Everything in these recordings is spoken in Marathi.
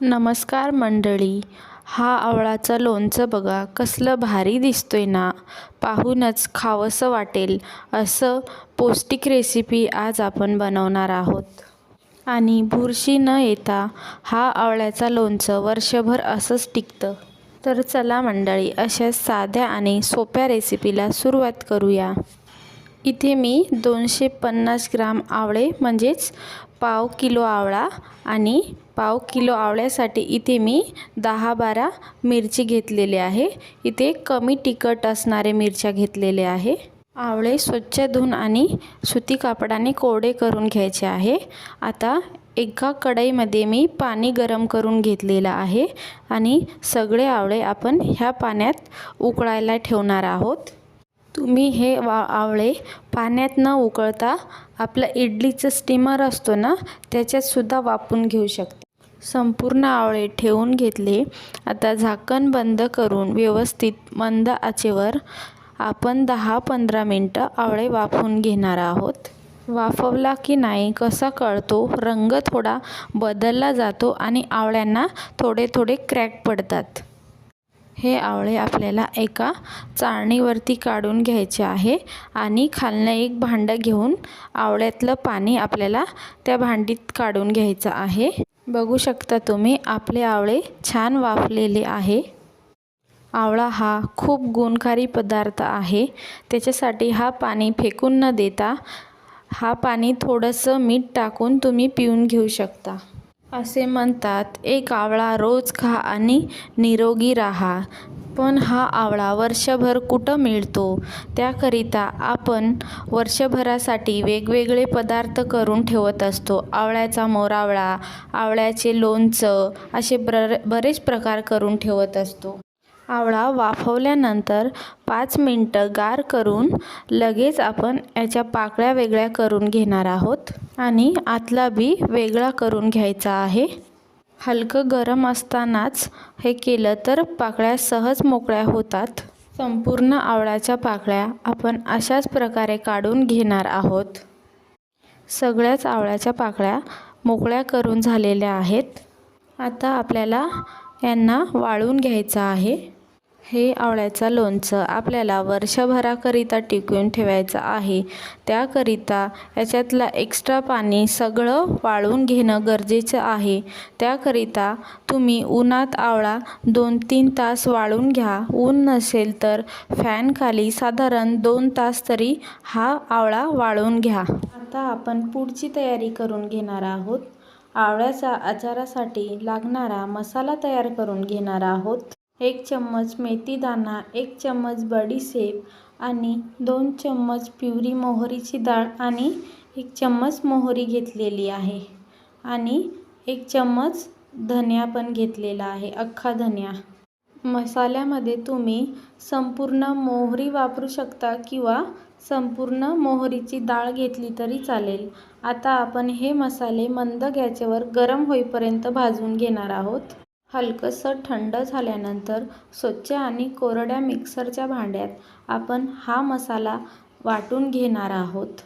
नमस्कार मंडळी हा आवळाचं लोणचं बघा कसलं भारी दिसतोय ना. पाहूनच खावंसं वाटेल असं पौष्टिक रेसिपी आज आपण बनवणार आहोत. आणि बुरशी न येता हा आवळ्याचा लोणचं वर्षभर असंच टिकतं. तर चला मंडळी अशा साध्या आणि सोप्या रेसिपीला सुरुवात करूया. इथे मी दोनशे पन्नास ग्राम आवळे म्हणजेच पाव किलो आवळा आणि पाव किलो आवळ्यासाठी इथे मी दहा बारा मिरची घेतलेली आहे. इथे कमी तिखट असणारे मिरच्या घेतलेले आहे. आवळे स्वच्छ धुवून आणि सुती कापडाने कोरडे करून घ्यायचे आहे. आता एका कढईमध्ये मी पाणी गरम करून घेतलेलं आहे आणि सगळे आवळे आपण ह्या पाण्यात उकळायला ठेवणार आहोत. तुम्ही हे वा आवळे पाण्यात न उकळता आपलं इडलीचं स्टीमर असतो ना त्याच्यातसुद्धा वापरून घेऊ शकता. संपूर्ण आवळे ठेवून घेतले. आता झाकण बंद करून व्यवस्थित मंद आचेवर आपण दहा पंधरा मिनटं आवळे वाफवून घेणार आहोत. वाफवला की नाही कसा कळतो? रंग थोडा बदलला जातो आणि आवळ्यांना थोडे थोडे क्रॅक पडतात. हे आवळे आपल्याला एका चाळणीवरती काढून घ्यायचे आहे आणि खालनं एक भांडं घेऊन आवळ्यातलं पाणी आपल्याला त्या भांडीत काढून घ्यायचं आहे. बघू शकता तुम्ही आपले आवळे छान वाफलेले आहे. आवळा हा खूप गुणकारी पदार्थ आहे. त्याच्यासाठी हा पाणी फेकून न देता हा पाणी थोडंसं मीठ टाकून तुम्ही पिऊन घेऊ शकता. असे म्हणतात एक आवळा रोज खा आणि निरोगी राहा. पण हा आवळा वर्षभर कुठं मिळतो? त्याकरिता आपण वर्षभरासाठी वेगवेगळे पदार्थ करून ठेवत असतो. आवळ्याचा मोरावळा आवळ्याचे लोणचं असे बर बरेच प्रकार करून ठेवत असतो. आवळा वाफवल्यानंतर पाच मिनटं गार करून लगेच आपण याच्या पाकळ्या वेगळ्या करून घेणार आहोत आणि आतला बी वेगळा करून घ्यायचा आहे. हलकं गरम असतानाच हे केलं तर पाकळ्या सहज मोकळ्या होतात. संपूर्ण आवळ्याच्या पाकळ्या आपण अशाच प्रकारे काढून घेणार आहोत. सगळ्याच आवळ्याच्या पाकळ्या मोकळ्या करून झालेल्या आहेत. आता आपल्याला यांना वाळून घ्यायचं आहे. हे आवळ्याचं लोणचं आपल्याला वर्षभराकरिता टिकवून ठेवायचं आहे. त्याकरिता याच्यातला एक्स्ट्रा पाणी सगळं वाळून घेणं गरजेचं आहे. त्याकरिता तुम्ही उन्हात आवळा दोन तीन तास वाळून घ्या. ऊन नसेल तर फॅनखाली साधारण दोन तास तरी हा आवळा वाळून घ्या. आता आपण पुढची तयारी करून घेणार आहोत. आवळ्याच्या आचारासाठी लागणारा मसाला तयार करून घेणार आहोत. एक चम्मच मेथीदाणा एक चम्मच बडीशेप आणि दोन चम्मच पिवरी मोहरीची डाळ आणि एक चम्मच मोहरी घेतलेली आहे. आणि एक चम्मच धनिया पण घेतलेला आहे अख्खा धनिया. मसाल्यामध्ये तुम्ही संपूर्ण मोहरी वापरू शकता किंवा संपूर्ण मोहरीची डाळ घेतली तरी चालेल. आता आपण हे मसाले मंद गॅसवर गरम होईपर्यंत भाजून घेणार आहोत. हलकंसं थंड झाल्यानंतर स्वच्छ आणि कोरड्या मिक्सरच्या भांड्यात आपण हा मसाला वाटून घेणार आहोत.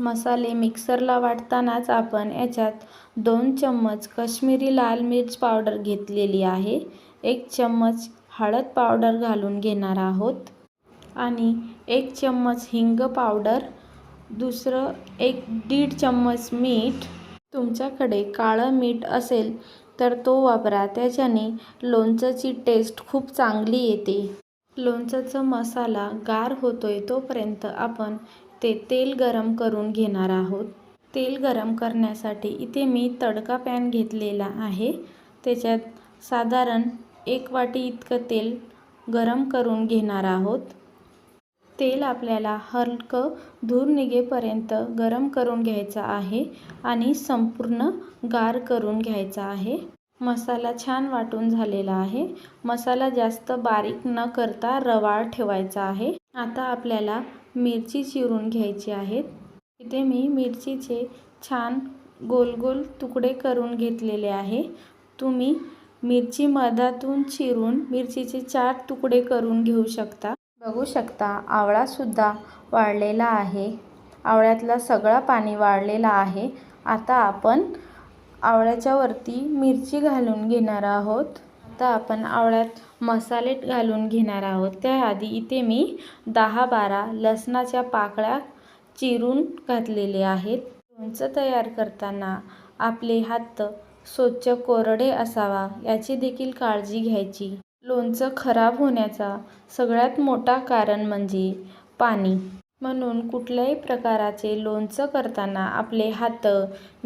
मसाले मिक्सरला वाटतानाच आपण याच्यात दोन चम्मच कश्मीरी लाल मिर्च पावडर घेतलेली आहे. एक चम्मच हळद पावडर घालून घेणार आहोत आणि एक चम्मच हिंग पावडर दुसरं एक दीड चम्मच मीठ. तुमच्याकडे काळं मीठ असेल तर तो वापरा. त्याच्याने लोणचाची टेस्ट खूप चांगली येते. लोणचाचा मसाला गार होतो आहे तोपर्यंत आपण ते तेल गरम करून घेणार आहोत. तेल गरम करण्यासाठी इथे मी तडका पॅन घेतलेला आहे. त्याच्यात साधारण एक वाटी इतकं तेल गरम करून घेणार आहोत. तेल आपल्याला हलकं धूर निघेपर्यंत गरम करून घ्यायचं आहे आणि संपूर्ण गार करून घ्यायचा आहे. मसाला छान वाटून झालेला आहे. मसाला जास्त बारीक न करता रवाळ ठेवायचा आहे. आता आपल्याला मिरची चिरून घ्यायची आहेत. इथे मी मिरचीचे छान गोल गोल तुकडे करून घेतलेले आहे. तुम्ही मिरची मधातून चिरून मिरचीचे चार तुकडे करून घेऊ शकता. बघू शकता आवळासुद्धा वाळलेला आहे. आवळ्यातला सगळा पाणी वाळलेला आहे. आता आपण आवळ्याच्या वरती मिरची घालून घेणार आहोत. आता आपण आवळ्यात मसाले घालून घेणार आहोत. त्याआधी इथे मी दहा बारा लसणाच्या पाकळ्या चिरून घातलेले आहेत. लोणचं तयार करताना आपले हात स्वच्छ कोरडे असावा याची देखील काळजी घ्यायची. लोणचं खराब होण्याचा सगळ्यात मोठा कारण म्हणजे पाणी. म्हणून कुठल्याही प्रकाराचे लोणचं करताना आपले हात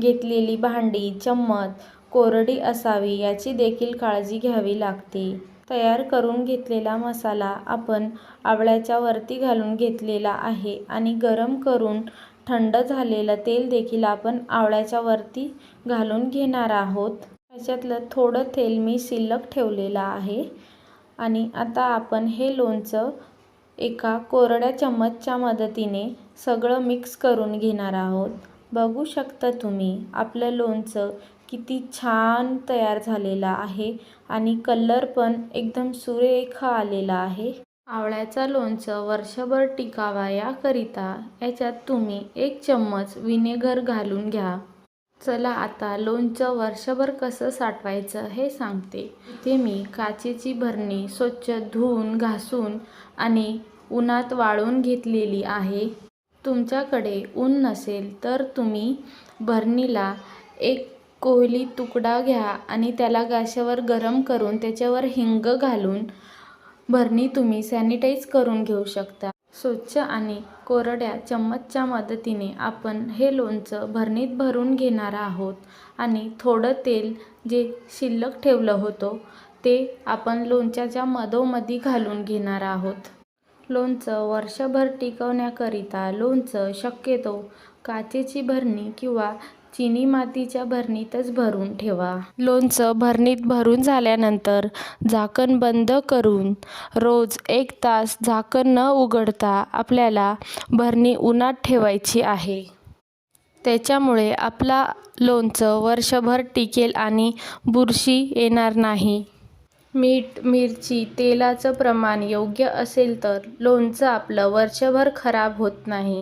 घेतलेली भांडी चम्मच कोरडी असावी याची देखील काळजी घ्यावी लागते. तयार करून घेतलेला मसाला आपण आवळ्याच्या वरती घालून घेतलेला आहे आणि गरम करून थंड झालेलं तेल देखील आपण आवळ्याच्या वरती घालून घेणार आहोत. त्याच्यातलं थोडं तेल मी शिल्लक ठेवलेलं आहे आणि आता आपण हे लोणचं एका कोरड्या चम्मचच्या मदतीने सगळं मिक्स करून घेणार आहोत. बघू शकता तुम्ही आपलं लोणचं किती छान तयार झालेलं आहे आणि कलर पण एकदम सुरेख आलेला आहे. आवळ्याचं लोणचं वर्षभर टिकावा याकरिता याच्यात तुम्ही एक चम्मच विनेगर घालून घ्या. चला आता लोणचं वर्षभर कसं साठवायचं हे सांगते. इथे मी काचेची भरणी स्वच्छ धुवून घासून आणि उन्हात वाळून घेतलेली आहे. तुमच्याकडे ऊन नसेल तर तुम्ही भरणीला एक कोहली तुकडा घ्या आणि त्याला गॅसवर गरम करून त्याच्यावर हिंग घालून भरणी तुम्ही सॅनिटाईज करून घेऊ शकता. स्वच्छ आणि कोरड्या चम्मचच्या मदतीने आपण हे लोणचं भरणीत भरून घेणार आहोत. आणि थोडं तेल जे शिल्लक ठेवलं होतं ते आपण लोणच्याच्या मधोमधी घालून घेणार आहोत. लोणचं वर्षभर टिकवण्याकरिता लोणचं शक्यतो काचेची भरणी किंवा चिनी मातीच्या भरणीतच भरून ठेवा. लोणचं भरणीत भरून झाल्यानंतर झाकण बंद करून रोज एक तास झाकण न उघडता आपल्याला भरणी उन्हात ठेवायची आहे. त्याच्यामुळे आपला लोणचं वर्षभर टिकेल आणि बुरशी येणार नाही. मीठ मिरची तेलाचं प्रमाण योग्य असेल तर लोणचं आपलं वर्षभर खराब होत नाही.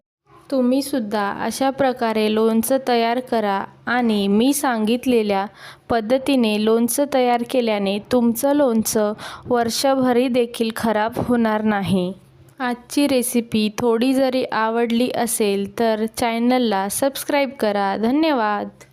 तुम्हीसुद्धा अशा प्रकारे लोणचं तयार करा आणि मी सांगितलेल्या पद्धतीने लोणचं तयार केल्याने तुमचं लोणचं वर्षभरी देखील खराब होणार नाही. आजची रेसिपी थोडी जरी आवडली असेल तर चॅनलला सबस्क्राईब करा. धन्यवाद.